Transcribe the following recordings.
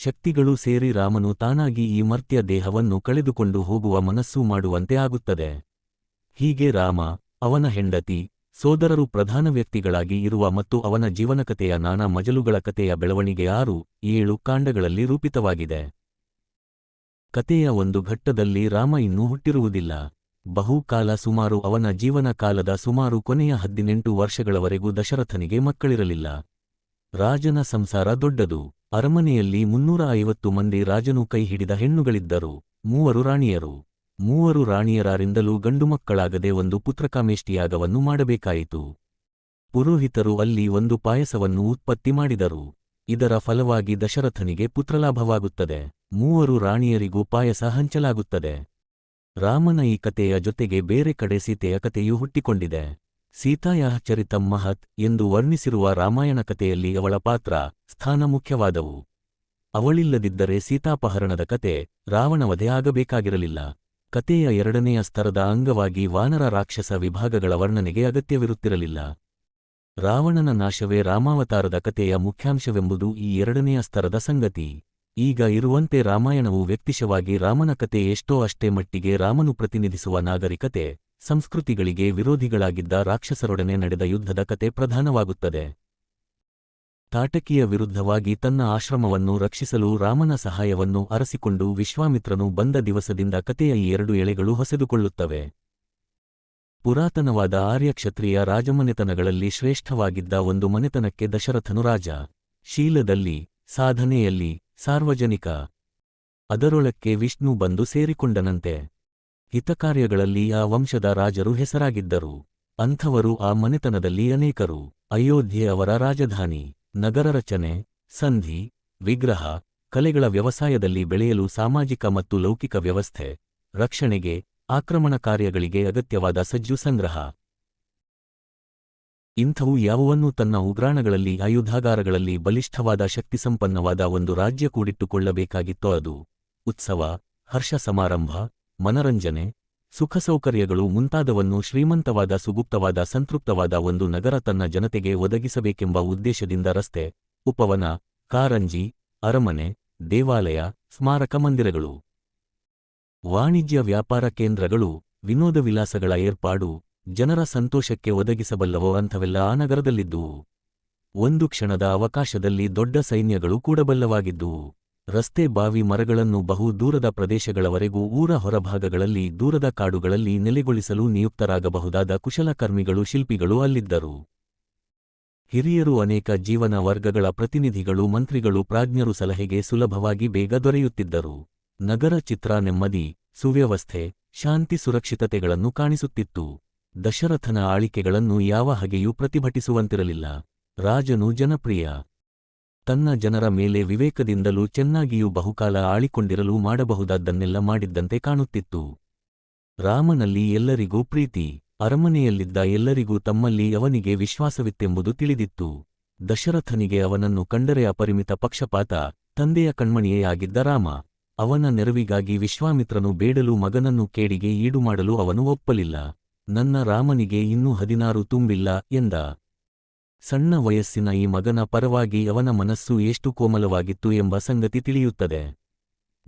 ಶಕ್ತಿಗಳು ಸೇರಿ ರಾಮನು ತಾನಾಗಿ ಈ ಮರ್ತ್ಯ ದೇಹವನ್ನು ಕಳೆದುಕೊಂಡು ಹೋಗುವ ಮನಸ್ಸು ಮಾಡುವಂತೆ ಆಗುತ್ತದೆ. ಹೀಗೆ ರಾಮ, ಅವನ ಹೆಂಡತಿ, ಸೋದರರು ಪ್ರಧಾನ ವ್ಯಕ್ತಿಗಳಾಗಿ ಇರುವ ಮತ್ತು ಅವನ ಜೀವನಕತೆಯ ನಾನಾ ಮಜಲುಗಳ ಕಥೆಯ ಬೆಳವಣಿಗೆ ಆರು, ಏಳು ಕಾಂಡಗಳಲ್ಲಿ ರೂಪಿತವಾಗಿದೆ. ಕತೆಯ ಒಂದು ಘಟ್ಟದಲ್ಲಿ ರಾಮ ಇನ್ನೂ ಹುಟ್ಟಿರುವುದಿಲ್ಲ. ಬಹುಕಾಲ ಸುಮಾರು ಅವನ ಜೀವನ ಕಾಲದ ಸುಮಾರು ಕೊನೆಯ ಹದಿನೆಂಟು ವರ್ಷಗಳವರೆಗೂ ದಶರಥನಿಗೆ ಮಕ್ಕಳಿರಲಿಲ್ಲ. ರಾಜನ ಸಂಸಾರ ದೊಡ್ಡದು. ಅರಮನೆಯಲ್ಲಿ ಮುನ್ನೂರ ಐವತ್ತು ಮಂದಿ ರಾಜನು ಕೈ ಹಿಡಿದ ಹೆಣ್ಣುಗಳಿದ್ದರು. ಮೂವರು ರಾಣಿಯರು. ಮೂವರು ರಾಣಿಯರಾರಿಂದಲೂ ಗಂಡುಮಕ್ಕಳಾಗದೆ ಒಂದು ಪುತ್ರಕಾಮೇಷ್ಟಿಯಾಗವನ್ನು ಮಾಡಬೇಕಾಯಿತು. ಪುರೋಹಿತರು ಅಲ್ಲಿ ಒಂದು ಪಾಯಸವನ್ನು ಉತ್ಪತ್ತಿ ಮಾಡಿದರು. ಇದರ ಫಲವಾಗಿ ದಶರಥನಿಗೆ ಪುತ್ರಲಾಭವಾಗುತ್ತದೆ. ಮೂವರು ರಾಣಿಯರಿಗೂ ಪಾಯಸ ಹಂಚಲಾಗುತ್ತದೆ. ರಾಮನ ಈ ಕಥೆಯ ಜೊತೆಗೆ ಬೇರೆ ಕಡೆ ಸೀತೆಯ ಕಥೆಯೂ ಹುಟ್ಟಿಕೊಂಡಿದೆ. ಸೀತಾಯ ಚರಿತಂ ಮಹತ್ ಎಂದು ವರ್ಣಿಸಿರುವ ರಾಮಾಯಣ ಕಥೆಯಲ್ಲಿ ಅವಳ ಪಾತ್ರ ಸ್ಥಾನ ಮುಖ್ಯವಾದವು ಅವಳಿಲ್ಲದಿದ್ದರೆ ಸೀತಾಪಹರಣದ ಕತೆ ರಾವಣವಧೆ ಆಗಬೇಕಾಗಿರಲಿಲ್ಲ. ಕಥೆಯ ಎರಡನೆಯ ಸ್ತರದ ಅಂಗವಾಗಿ ವಾನರ ರಾಕ್ಷಸ ವಿಭಾಗಗಳ ವರ್ಣನೆಗೆ ಅಗತ್ಯವಿರುತ್ತಿರಲಿಲ್ಲ. ರಾವಣನ ನಾಶವೇ ರಾಮಾವತಾರದ ಕಥೆಯ ಮುಖ್ಯಾಂಶವೆಂಬುದು ಈ ಎರಡನೆಯ ಸ್ತರದ ಸಂಗತಿ. ಈಗ ಇರುವಂತೆ ರಾಮಾಯಣವು ವ್ಯಕ್ತಿಶವಾಗಿ ರಾಮನ ಕತೆ ಎಷ್ಟೋ ಅಷ್ಟೇ ಮಟ್ಟಿಗೆ ರಾಮನು ಪ್ರತಿನಿಧಿಸುವ ನಾಗರಿಕತೆ. ಸಂಸ್ಕೃತಿಗಳಿಗೆ ವಿರೋಧಿಗಳಾಗಿದ್ದ ರಾಕ್ಷಸರೊಡನೆ ನಡೆದ ಯುದ್ಧದ ಕತೆ ಪ್ರಧಾನವಾಗುತ್ತದೆ. ತಾಟಕಿಯ ವಿರುದ್ಧವಾಗಿ ತನ್ನ ಆಶ್ರಮವನ್ನು ರಕ್ಷಿಸಲು ರಾಮನ ಸಹಾಯವನ್ನು ಅರಸಿಕೊಂಡು ವಿಶ್ವಾಮಿತ್ರನು ಬಂದ ದಿವಸದಿಂದ ಕತೆಯ ಈ ಎರಡು ಎಳೆಗಳು ಹೊಸೆದುಕೊಳ್ಳುತ್ತವೆ. ಪುರಾತನವಾದ ಆರ್ಯಕ್ಷತ್ರಿಯ ರಾಜಮನೆತನಗಳಲ್ಲಿ ಶ್ರೇಷ್ಠವಾಗಿದ್ದ ಒಂದು ಮನೆತನಕ್ಕೆ ದಶರಥನು ರಾಜ. ಶೀಲದಲ್ಲಿ, ಸಾಧನೆಯಲ್ಲಿ, ಸಾರ್ವಜನಿಕ. ಅದರೊಳಕ್ಕೆ ವಿಷ್ಣು ಬಂದು ಸೇರಿಕೊಂಡನಂತೆ. ಹಿತಕಾರ್ಯಗಳಲ್ಲಿ ಆ ವಂಶದ ರಾಜರು ಹೆಸರಾಗಿದ್ದರು. ಅಂಥವರು ಆ ಮನೆತನದಲ್ಲಿ ಅನೇಕರು. ಅಯೋಧ್ಯೆ ಅವರ ರಾಜಧಾನಿ, ನಗರ ರಚನೆ, ಸಂಧಿ, ವಿಗ್ರಹ, ಕಲೆಗಳ ವ್ಯವಸಾಯದಲ್ಲಿ ಬೆಳೆಯಲು ಸಾಮಾಜಿಕ ಮತ್ತು ಲೌಕಿಕ ವ್ಯವಸ್ಥೆ, ರಕ್ಷಣೆಗೆ, ಆಕ್ರಮಣ ಕಾರ್ಯಗಳಿಗೆ ಅಗತ್ಯವಾದ ಸಜ್ಜು ಸಂಗ್ರಹ. ಇಂಥವು ಯಾವುವನ್ನೂ ತನ್ನ ಉಗ್ರಾಣಗಳಲ್ಲಿ, ಆಯುಧಾಗಾರಗಳಲ್ಲಿ ಬಲಿಷ್ಠವಾದ ಶಕ್ತಿಸಂಪನ್ನವಾದ ಒಂದು ರಾಜ್ಯ ಕೂಡಿಟ್ಟುಕೊಳ್ಳಬೇಕಾಗಿತ್ತೋ ಅದು, ಉತ್ಸವ, ಹರ್ಷ ಸಮಾರಂಭ ಮನರಂಜನೆ ಸುಖಸೌಕರ್ಯಗಳು ಮುಂತಾದವನ್ನು ಶ್ರೀಮಂತವಾದ ಸುಗುಪ್ತವಾದ ಸಂತೃಪ್ತವಾದ ಒಂದು ನಗರ ತನ್ನ ಜನತೆಗೆ ಒದಗಿಸಬೇಕೆಂಬ ಉದ್ದೇಶದಿಂದ ರಸ್ತೆ, ಉಪವನ, ಕಾರಂಜಿ, ಅರಮನೆ, ದೇವಾಲಯ, ಸ್ಮಾರಕ ಮಂದಿರಗಳು. ವಾಣಿಜ್ಯ ವ್ಯಾಪಾರ ಕೇಂದ್ರಗಳು, ವಿನೋದ ವಿಲಾಸಗಳ ಏರ್ಪಾಡು, ಜನರ ಸಂತೋಷಕ್ಕೆ ಒದಗಿಸಬಲ್ಲವೋ ಅಂಥವೆಲ್ಲ ಆ ನಗರದಲ್ಲಿದ್ದುವು. ಒಂದು ಕ್ಷಣದ ಅವಕಾಶದಲ್ಲಿ ದೊಡ್ಡ ಸೈನ್ಯಗಳು ಕೂಡಬಲ್ಲವಾಗಿದ್ದುವು. ರಸ್ತೆ ಬಾವಿ ಮರಗಳನ್ನು ಬಹು ದೂರದ ಪ್ರದೇಶಗಳವರೆಗೂ ಊರ ಹೊರಭಾಗಗಳಲ್ಲಿ ದೂರದ ಕಾಡುಗಳಲ್ಲಿ ನೆಲೆಗೊಳಿಸಲು ನಿಯುಕ್ತರಾಗಬಹುದಾದ ಕುಶಲಕರ್ಮಿಗಳು ಶಿಲ್ಪಿಗಳು ಅಲ್ಲಿದ್ದರು. ಹಿರಿಯರು ಅನೇಕ ಜೀವನ ವರ್ಗಗಳ ಪ್ರತಿನಿಧಿಗಳು ಮಂತ್ರಿಗಳು ಪ್ರಾಜ್ಞರು ಸಲಹೆಗೆ ಸುಲಭವಾಗಿ ಬೇಗ ದೊರೆಯುತ್ತಿದ್ದರು. ನಗರ ಚಿತ್ರ ನೆಮ್ಮದಿ, ಸುವ್ಯವಸ್ಥೆ, ಶಾಂತಿ ಸುರಕ್ಷಿತತೆಗಳನ್ನು ಕಾಣಿಸುತ್ತಿತ್ತು. ದಶರಥನ ಆಳಿಕೆಗಳನ್ನು ಯಾವ ಹಗೆಯೂ ಪ್ರತಿಭಟಿಸುವಂತಿರಲಿಲ್ಲ. ರಾಜನು ಜನಪ್ರಿಯ. ತನ್ನ ಜನರ ಮೇಲೆ ವಿವೇಕದಿಂದಲೂ ಚೆನ್ನಾಗಿಯೂ ಬಹುಕಾಲ ಆಳಿಕೊಂಡಿರಲು ಮಾಡಬಹುದಾದ್ದನ್ನೆಲ್ಲ ಮಾಡಿದ್ದಂತೆ ಕಾಣುತ್ತಿತ್ತು. ರಾಮನಲ್ಲಿ ಎಲ್ಲರಿಗೂ ಪ್ರೀತಿ, ಅರಮನೆಯಲ್ಲಿದ್ದ ಎಲ್ಲರಿಗೂ ತಮ್ಮಲ್ಲಿ ಅವನಿಗೆ ವಿಶ್ವಾಸವಿತ್ತೆಂಬುದು ತಿಳಿದಿತ್ತು. ದಶರಥನಿಗೆ ಅವನನ್ನು ಕಂಡರೆ ಅಪರಿಮಿತ ಪಕ್ಷಪಾತ, ತಂದೆಯ ಕಣ್ಮಣಿಯೇ ಆಗಿದ್ದ ರಾಮ, ಅವನ ನೆರವಿಗಾಗಿ ವಿಶ್ವಾಮಿತ್ರನು ಬೇಡಲು ಮಗನನ್ನು ಕೇಡಿಗೆ ಈಡುಮಾಡಲು ಅವನು ಒಪ್ಪಲಿಲ್ಲ. ನನ್ನ ರಾಮನಿಗೆ ಇನ್ನೂ ಹದಿನಾರು ತುಂಬಿಲ್ಲ ಎಂದ. ಸಣ್ಣ ವಯಸ್ಸಿನ ಈ ಮಗನ ಪರವಾಗಿ ಅವನ ಮನಸ್ಸು ಎಷ್ಟು ಕೋಮಲವಾಗಿತ್ತು ಎಂಬ ಸಂಗತಿ ತಿಳಿಯುತ್ತದೆ.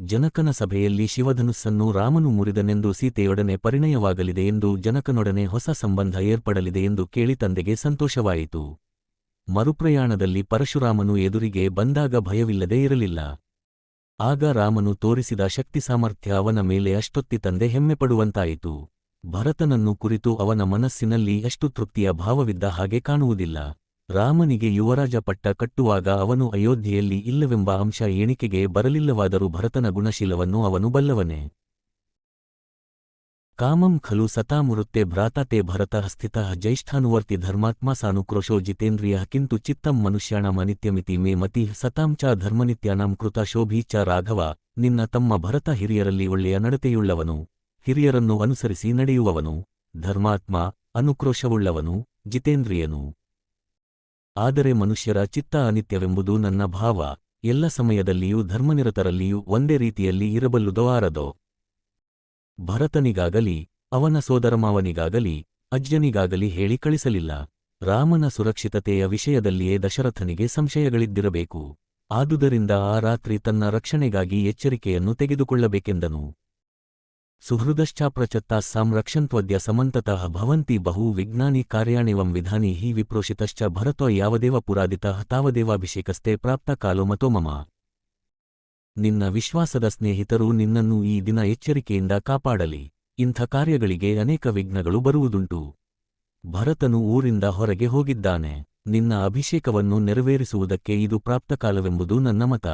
ಜನಕನ ಸಭೆಯಲ್ಲಿ ಶಿವಧನುಸ್ಸನ್ನು ರಾಮನು ಮುರಿದನೆಂದು ಸೀತೆಯೊಡನೆ ಪರಿಣಯವಾಗಲಿದೆ ಎಂದು ಜನಕನೊಡನೆ ಹೊಸ ಸಂಬಂಧ ಏರ್ಪಡಲಿದೆ ಎಂದು ಕೇಳಿ ತಂದೆಗೆ ಸಂತೋಷವಾಯಿತು. ಮರುಪ್ರಯಾಣದಲ್ಲಿ ಪರಶುರಾಮನು ಎದುರಿಗೆ ಬಂದಾಗ ಭಯವಿಲ್ಲದೆ ಇರಲಿಲ್ಲ. ಆಗ ರಾಮನು ತೋರಿಸಿದ ಶಕ್ತಿ ಸಾಮರ್ಥ್ಯ ಅವನ ಮೇಲೆ ಅಷ್ಟೊತ್ತಿ ತಂದೆ ಹೆಮ್ಮೆಪಡುವಂತಾಯಿತು. ಭರತನನ್ನು ಕುರಿತು ಅವನ ಮನಸ್ಸಿನಲ್ಲಿ ಅಷ್ಟು ತೃಪ್ತಿಯ ಭಾವವಿದ್ದ ಹಾಗೆ ಕಾಣುವುದಿಲ್ಲ. ರಾಮನಿಗೆ ಯುವರಾಜ ಪಟ್ಟ ಕಟ್ಟುವಾಗ ಅವನು ಅಯೋಧ್ಯೆಯಲ್ಲಿ ಇಲ್ಲವೆಂಬ ಅಂಶ ಎಣಿಕೆಗೆ ಬರಲಿಲ್ಲವಾದರೂ ಭರತನ ಗುಣಶೀಲವನ್ನು ಅವನು ಬಲ್ಲವನೇ. ಕಾಮಂ ಖಲು ಸತಾಮುರುತ್ತೆ ಭ್ರಾತಾತೆ ಭರತ ಸ್ಥಿತಃ ಜೈಷ್ಠಾನುವರ್ತಿ ಧರ್ಮಾತ್ಮ ಸಾನುಕ್ರೋಶೋ ಜಿತೇಂದ್ರಿಯ ಕಿಂತು ಚಿತ್ತಂ ಮನುಷ್ಯಾಣ ಅನಿತ್ಯಮಿತಿ ಮೇ ಮತಿ ಸತಾಂ ಚ ಧರ್ಮನಿತ್ಯಾನಾಂ ಕೃತ ಶೋಭಿ ಚ ರಾಘವ ನಿನ್ನ ತಮ್ಮ ಭರತ ಹಿರಿಯರಲ್ಲಿ ಒಳ್ಳೆಯ ನಡತೆಯುಳ್ಳವನು. ಹಿರಿಯರನ್ನು ಅನುಸರಿಸಿ ನಡೆಯುವವನು. ಧರ್ಮಾತ್ಮ ಅನುಕ್ರೋಶವುಳ್ಳವನು. ಜಿತೇಂದ್ರಿಯನು. ಆದರೆ ಮನುಷ್ಯರ ಚಿತ್ತ ಅನಿತ್ಯವೆಂಬುದು ನನ್ನ ಭಾವ, ಎಲ್ಲ ಸಮಯದಲ್ಲಿಯೂ ಧರ್ಮನಿರತರಲ್ಲಿಯೂ ಒಂದೇ ರೀತಿಯಲ್ಲಿ ಇರಬಲ್ಲುದೋ ಆರದೋ? ಭರತನಿಗಾಗಲಿ, ಅವನ ಸೋದರಮಾವನಿಗಾಗಲಿ ಅಜ್ಜನಿಗಾಗಲಿ ಹೇಳಿ ಕಳಿಸಲಿಲ್ಲ. ರಾಮನ ಸುರಕ್ಷಿತತೆಯ ವಿಷಯದಲ್ಲಿಯೇ ದಶರಥನಿಗೆ ಸಂಶಯಗಳಿದ್ದಿರಬೇಕು. ಆದುದರಿಂದ ಆ ರಾತ್ರಿ ತನ್ನ ರಕ್ಷಣೆಗಾಗಿ ಎಚ್ಚರಿಕೆಯನ್ನು ತೆಗೆದುಕೊಳ್ಳಬೇಕೆಂದನು. ಸುಹೃದಶ್ಚಾಪ್ರಚತ್ತಾಸ್ಸಾಂ ಸಂರಕ್ಷಂತ್ವದ್ಯ ಸಮಂತತಃ ಭವಂತಿ ಬಹು ವಿಜ್ಞಾನಿ ಕಾರ್ಯಾಣಿವಂ ವಿಧಾನಿ ಹಿ ವಿಪ್ರೋಷಿತಶ್ಚ ಭರತೋ ಯಾವದೇವ ಪುರಾದಿತ ತಾವದೇವಾಭಿಷೇಕಸ್ತೆ ಪ್ರಾಪ್ತ ಕಾಲೋ ಮತೋ ಮಮ. ನಿನ್ನ ವಿಶ್ವಾಸದ ಸ್ನೇಹಿತರು ನಿನ್ನನ್ನು ಈ ದಿನ ಎಚ್ಚರಿಕೆಯಿಂದ ಕಾಪಾಡಲಿ. ಇಂಥ ಕಾರ್ಯಗಳಿಗೆ ಅನೇಕ ವಿಘ್ನಗಳು ಬರುವುದುಂಟು. ಭರತನು ಊರಿಂದ ಹೊರಗೆ ಹೋಗಿದ್ದಾನೆ. ನಿನ್ನ ಅಭಿಷೇಕವನ್ನು ನೆರವೇರಿಸುವುದಕ್ಕೆ ಇದು ಪ್ರಾಪ್ತಕಾಲವೆಂಬುದು ನನ್ನ ಮತ.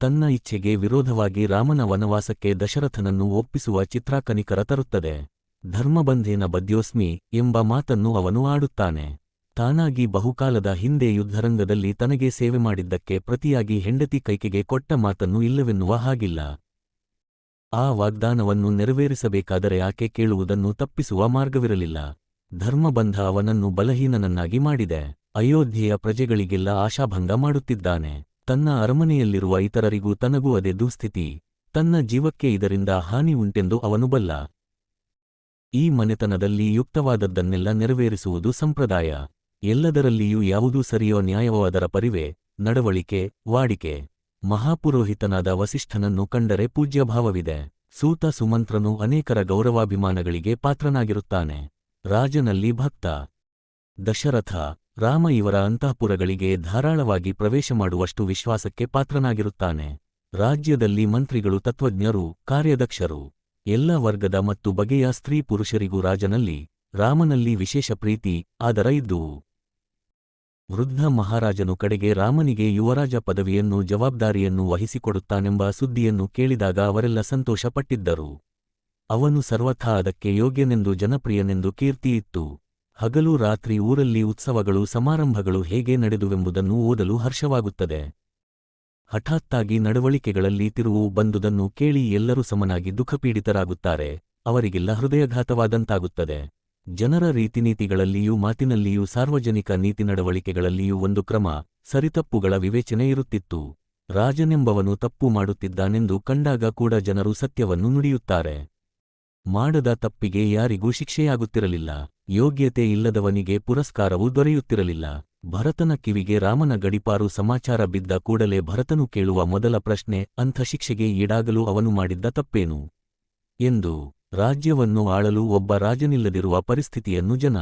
ತನ್ನ ಇಚ್ಛೆಗೆ ವಿರೋಧವಾಗಿ ರಾಮನ ವನವಾಸಕ್ಕೆ ದಶರಥನನ್ನು ಒಪ್ಪಿಸುವ ಚಿತ್ರಾಕನಿಕರ ತರುತ್ತದೆ. ಧರ್ಮಬಂಧೇನ ಬದ್ಯೋಸ್ಮಿ ಎಂಬ ಮಾತನ್ನು ಅವನು ಆಡುತ್ತಾನೆ. ತಾನಾಗಿ ಬಹುಕಾಲದ ಹಿಂದೆ ಯುದ್ಧರಂಗದಲ್ಲಿ ತನಗೆ ಸೇವೆ ಮಾಡಿದ್ದಕ್ಕೆ ಪ್ರತಿಯಾಗಿ ಹೆಂಡತಿ ಕೈಕೆಗೆ ಕೊಟ್ಟ ಮಾತನ್ನು ಇಲ್ಲವೆನ್ನುವ ಹಾಗಿಲ್ಲ. ಆ ವಾಗ್ದಾನವನ್ನು ನೆರವೇರಿಸಬೇಕಾದರೆ ಆಕೆ ಕೇಳುವುದನ್ನು ತಪ್ಪಿಸುವ ಮಾರ್ಗವಿರಲಿಲ್ಲ. ಧರ್ಮಬಂಧ ಅವನನ್ನು ಬಲಹೀನನನ್ನಾಗಿ ಮಾಡಿದೆ. ಅಯೋಧ್ಯೆಯ ಪ್ರಜೆಗಳಿಗೆಲ್ಲ ಆಶಾಭಂಗ ಮಾಡುತ್ತಿದ್ದಾನೆ. ತನ್ನ ಅರಮನೆಯಲ್ಲಿರುವ ಇತರರಿಗೂ ತನಗೂ ಅದೇ ದುಸ್ಥಿತಿ. ತನ್ನ ಜೀವಕ್ಕೆ ಇದರಿಂದ ಹಾನಿ ಉಂಟೆಂದು ಅವನು ಬಲ್ಲ. ಈ ಮನೆತನದಲ್ಲಿ ಯುಕ್ತವಾದದ್ದನ್ನೆಲ್ಲ ನೆರವೇರಿಸುವುದು ಸಂಪ್ರದಾಯ. ಎಲ್ಲದರಲ್ಲಿಯೂ ಯಾವುದೂ ಸರಿಯೋ ನ್ಯಾಯವೋ ಅದರ ಪರಿವೆ, ನಡವಳಿಕೆ, ವಾಡಿಕೆ. ಮಹಾಪುರೋಹಿತನಾದ ವಸಿಷ್ಠನನ್ನು ಕಂಡರೆ ಪೂಜ್ಯಭಾವವಿದೆ. ಸೂತ ಸುಮಂತ್ರನು ಅನೇಕರ ಗೌರವಾಭಿಮಾನಗಳಿಗೆ ಪಾತ್ರನಾಗಿರುತ್ತಾನೆ. ರಾಜನಲ್ಲಿ ಭಕ್ತ. ದಶರಥ. ರಾಮ ಇವರ ಅಂತಃಪುರಗಳಿಗೆ ಧಾರಾಳವಾಗಿ ಪ್ರವೇಶ ಮಾಡುವಷ್ಟು ವಿಶ್ವಾಸಕ್ಕೆ ಪಾತ್ರನಾಗಿರುತ್ತಾನೆ. ರಾಜ್ಯದಲ್ಲಿ ಮಂತ್ರಿಗಳು, ತತ್ವಜ್ಞರು, ಕಾರ್ಯದಕ್ಷರು, ಎಲ್ಲ ವರ್ಗದ ಮತ್ತು ಬಗೆಯ ಸ್ತ್ರೀ ಪುರುಷರಿಗೂ ರಾಜನಲ್ಲಿ ರಾಮನಲ್ಲಿ ವಿಶೇಷ ಪ್ರೀತಿ, ಆದರ ಇದ್ದುವು ವೃದ್ಧ ಮಹಾರಾಜನು ಕಡೆಗೆ ರಾಮನಿಗೆ ಯುವರಾಜ ಪದವಿಯನ್ನು, ಜವಾಬ್ದಾರಿಯನ್ನು ವಹಿಸಿಕೊಡುತ್ತಾನೆಂಬ ಸುದ್ದಿಯನ್ನು ಕೇಳಿದಾಗ ಅವರೆಲ್ಲ ಸಂತೋಷಪಟ್ಟಿದ್ದರು. ಅವನು ಸರ್ವಥಾ ಅದಕ್ಕೆ ಯೋಗ್ಯನೆಂದು, ಜನಪ್ರಿಯನೆಂದು ಕೀರ್ತಿಯಿತ್ತು ಹಗಲು ರಾತ್ರಿ ಊರಲ್ಲಿ ಉತ್ಸವಗಳು ಸಮಾರಂಭಗಳು ಹೇಗೆ ನಡೆದುವೆಂಬುದನ್ನು ಓದಲು ಹರ್ಷವಾಗುತ್ತದೆ. ಹಠಾತ್ತಾಗಿ ನಡವಳಿಕೆಗಳಲ್ಲಿ ತಿರುವು ಬಂದುದನ್ನು ಕೇಳಿ ಎಲ್ಲರೂ ಸಮನಾಗಿ ದುಃಖಪೀಡಿತರಾಗುತ್ತಾರೆ. ಅವರಿಗೆಲ್ಲ ಹೃದಯಘಾತವಾದಂತಾಗುತ್ತದೆ. ಜನರ ರೀತಿನೀತಿಗಳಲ್ಲಿಯೂ ಮಾತಿನಲ್ಲಿಯೂ ಸಾರ್ವಜನಿಕ ನೀತಿ ನಡವಳಿಕೆಗಳಲ್ಲಿಯೂ ಒಂದು ಕ್ರಮ, ಸರಿತಪ್ಪುಗಳ ವಿವೇಚನೆ ಇರುತ್ತಿತ್ತು. ರಾಜನೆಂಬವನು ತಪ್ಪು ಮಾಡುತ್ತಿದ್ದಾನೆಂದು ಕಂಡಾಗ ಕೂಡ ಜನರು ಸತ್ಯವನ್ನು ನುಡಿಯುತ್ತಾರೆ. ಮಾಡದ ತಪ್ಪಿಗೆ ಯಾರಿಗೂ ಶಿಕ್ಷೆಯಾಗುತ್ತಿರಲಿಲ್ಲ, ಯೋಗ್ಯತೆ ಇಲ್ಲದವನಿಗೆ ಪುರಸ್ಕಾರವೂ ದೊರೆಯುತ್ತಿರಲಿಲ್ಲ. ಭರತನ ಕಿವಿಗೆ ರಾಮನ ಗಡಿಪಾರು ಸಮಾಚಾರ ಬಿದ್ದ ಕೂಡಲೇ ಭರತನು ಕೇಳುವ ಮೊದಲ ಪ್ರಶ್ನೆ, ಅಂಥ ಶಿಕ್ಷೆಗೆ ಈಡಾಗಲು ಅವನು ಮಾಡಿದ್ದ ತಪ್ಪೇನು? ಎಂದು. ರಾಜ್ಯವನ್ನು ಆಳಲು ಒಬ್ಬ ರಾಜನಿಲ್ಲದಿರುವ ಪರಿಸ್ಥಿತಿಯನ್ನು ಜನ